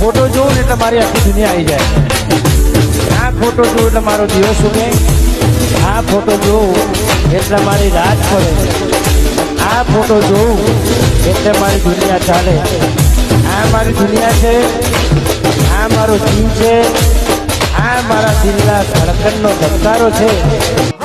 Photo જોઉં ને એટલે મારી આખી દુનિયા આવી જાય. આ ફોટો જોઉં એટલે મારો દિવસ ઉગે આ ફોટો જોઉં એટલે મારી રાત પડે. આ ફોટો જોઉં એટલે મારી દુનિયા ચાલે. આ મારી દુનિયા છે આ મારો જીવ છે આ મારા દિલના ધડકનનો ધબકારો છે.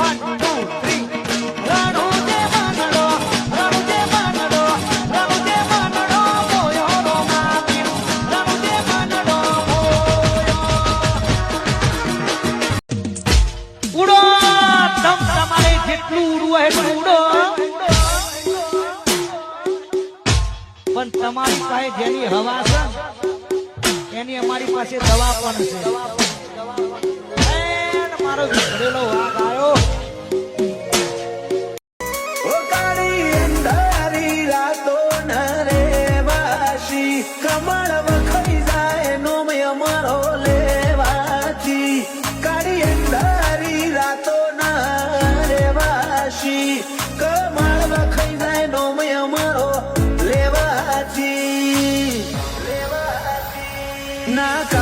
પણ તમારી પાસે જેની હવા છે, એની અમારી પાસે દવા પણ છે. મારો ઘરેલો વાઘ આવ્યો લેવાથી ના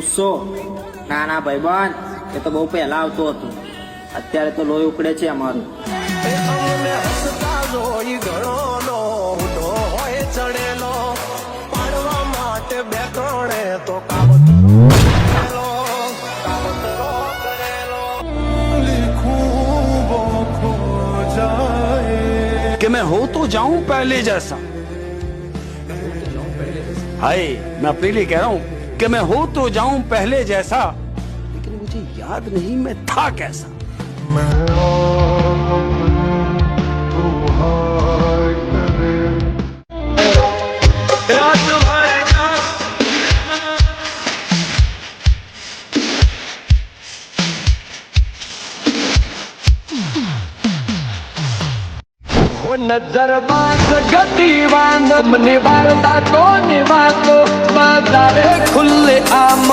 ગુસ્સો ના ના ભાઈબંધ એ તો બહુ પહેલા આવતું હતું અત્યારે તો લોહી ઉકળે છે અમારું અમને હસતા જોઈ ઘણોનો ઉડો હોય ચડેલો પાડવા માટે બે ત્રણે તો કાવતરો કરેલો, કાવતરો કરેલો. कि मैं हो तो जाऊं पहले जैसा हाय मैं अपने लिए कह रहा हूं कि मैं हो तो जाऊं पहले जैसा लेकिन मुझे याद नहीं मैं था कैसा નજર બાંધ ગતિ વાંધ મને વાર્તા ખુલ્લે આમ.